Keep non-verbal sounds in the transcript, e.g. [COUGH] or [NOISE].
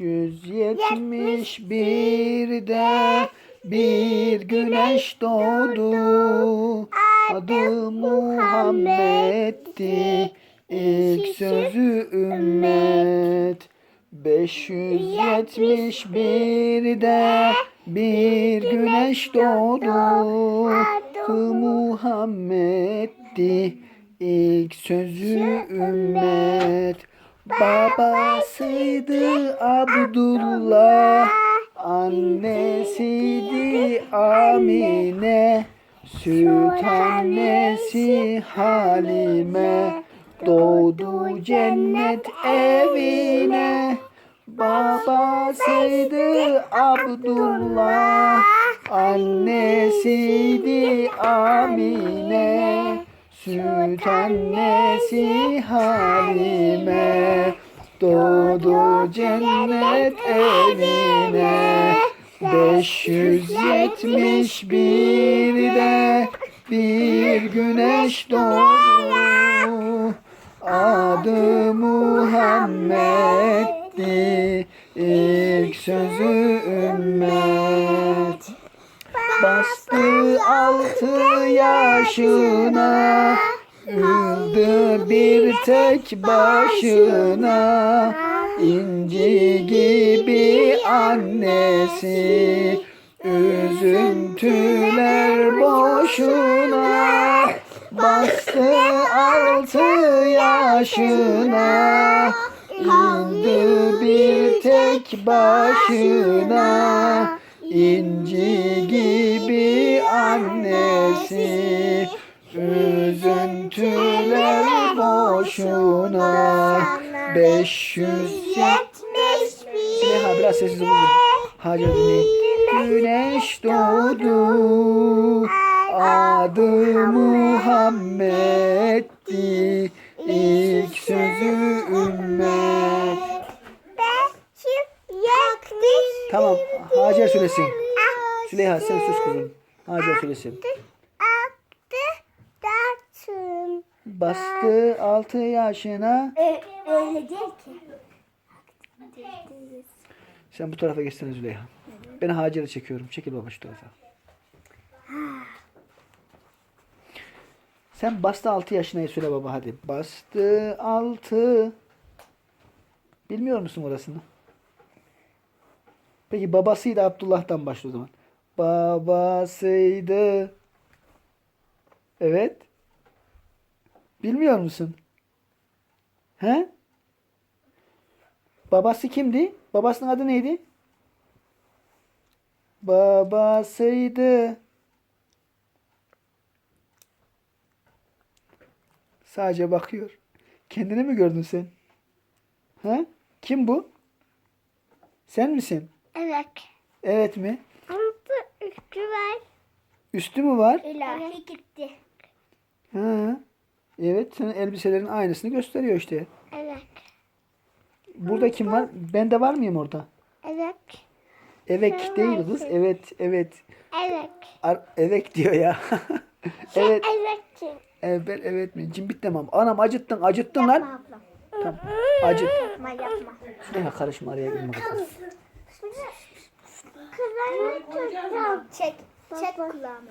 571'de bir güneş doğdu. Adı Muhammed'di. İlk sözü ümmet. 571'de bir güneş doğdu. Adı Muhammed'di. İlk sözü ümmet. Babasıydı Abdullah. Annesiydi Amine. Süt annesi Halime. Doğdu cennet evine. Babasıydı Abdullah. Annesiydi Amine. Süt annesi Halime. Doğdu cennet evine. 571'de bir güneş doğdu. Adı Muhammed'di. İlk sözü ümmet. Bastı altı yaşına Üldü bir tek başına. İnci gibi annesi Üzüntüler boşuna. Bastı altı yaşına İndi bir tek başına. İnci gibi annesi Üzüntüler boşuna 500 Süleyha biraz sessiz olun. Dinleyin. Güneş doğdu. Adı Muhammed'di. İlk sözü ümmet. Tamam Hacer söylesin. Süleyha sen sus kızım. Hacer söylesin. Bastı 6 yaşına. Öyle değil ki. Sen bu tarafa geçsene Züleyha. Ben Hacer'i çekiyorum. Çekil baba şu tarafa. Sen bastı 6 yaşına söyle baba hadi. Bastı 6. Bilmiyor musun orasını? Peki babasıydı Abdullah'tan başla o zaman. Babasıydı. Evet. Bilmiyor musun? He? Babası kimdi? Babasının adı neydi? Babasıydı. Sadece bakıyor. Kendini mi gördün sen? Ha? Kim bu? Sen misin? Evet. Evet mi? Ama üstü var. Üstü mü var? İlahi gitti. Ha. Evet, senin elbiselerin aynısını gösteriyor işte. Evet. Burada kim var? Ben de var mıyım orada? Evet. Evet değil kız. Evet, evet. Evet. Ar- evet diyor ya. [LAUGHS] evet. Evet. Evet, ben evet mi? Cimbit demem. Anam acıttın, acıttın lan. Ablam. Tamam. Acıt. Yapma yapma. Şuraya karışma araya girme kızım. Çek. Çek kulağımı.